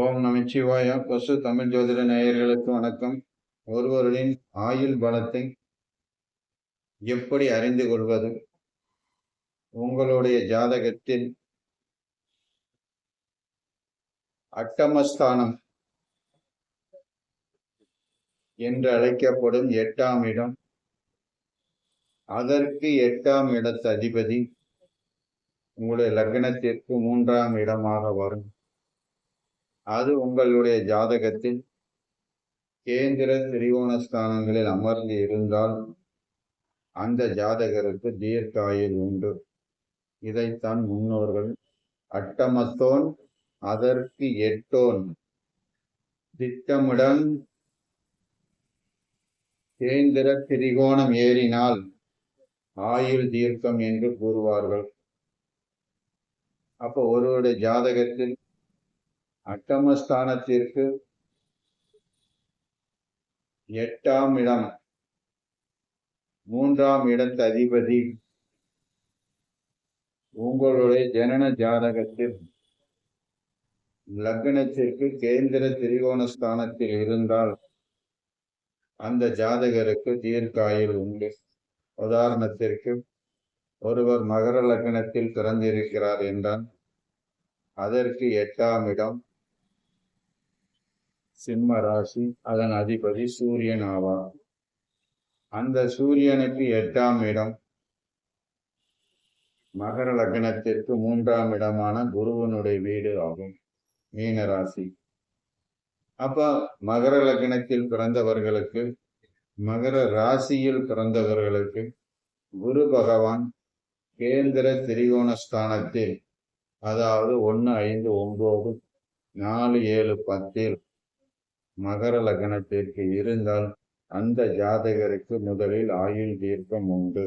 ஓம் நமச்சிவாய பசு தமிழ் ஜோதிட நேயர்களுக்கு வணக்கம். ஒருவரின் ஆயுள் பலத்தை எப்படி அறிந்து கொள்வது? உங்களுடைய ஜாதகத்தில் அட்டமஸ்தானம் என்று அழைக்கப்படும் எட்டாம் இடம். அதற்கு எட்டாம் இடத்து அதிபதி உங்களுடைய லக்னத்திற்கு மூன்றாம் இடமாக வரும். அது உங்களுடைய ஜாதகத்தில் கேந்திர திரிகோணஸ்தானங்களில் அமர்ந்து இருந்தால் அந்த ஜாதகருக்கு தீர்க்காயில் உண்டு. இதைத்தான் முன்னோர்கள் அட்டமத்தோன் அதற்கு எட்டோன் திட்டமிடம் கேந்திர திரிகோணம் ஏறினால் ஆயுள் தீர்க்கம் என்று கூறுவார்கள். அப்போ ஒருவருடைய ஜாதகத்தில் அட்டமஸ்தானத்திற்கு எட்டாம் இடம் மூன்றாம் இடத்து அதிபதி உங்களுடைய ஜனன ஜாதகத்தில். லக்னத்திற்கு கேந்திர திரிகோண ஸ்தானத்தில் இருந்தால் அந்த ஜாதகருக்கு தீர்க்காயில் உண்டு. உதாரணத்திற்கு ஒருவர் மகர லக்னத்தில் பிறந்திருக்கிறார் என்றால் அதற்கு எட்டாம் இடம் சிம்ம ராசி அதன் அதிபதி சூரியன் ஆவார். அந்த சூரியனுக்கு எட்டாம் இடம் மகர லக்னத்திற்கு மூன்றாம் இடமான குருவனுடைய வீடு ஆகும் மீன ராசி. அப்ப மகர லக்னத்தில் பிறந்தவர்களுக்கு மகர ராசியில் பிறந்தவர்களுக்கு குரு பகவான் கேந்திர திரிகோணஸ்தானத்தில் அதாவது ஒன்று ஐந்து ஒன்பது நாலு ஏழு பத்தில் மகர லக்னத்திற்கு இருந்தால் அந்த ஜாதகருக்கு முதலில் ஆயுள் தீர்க்கம் உண்டு.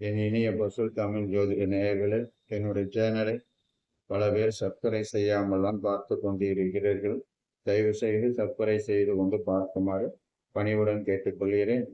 என் இனிய பசு தமிழ் ஜோதிட நேயர்களில் என்னுடைய சேனலை பல பேர் சர்க்கரை செய்யாமல் தான் பார்த்து கொண்டிருக்கிறீர்கள். தயவு செய்து சர்க்கரை செய்து கொண்டு பார்க்குமாறு பணிவுடன் கேட்டுக்கொள்கிறேன்.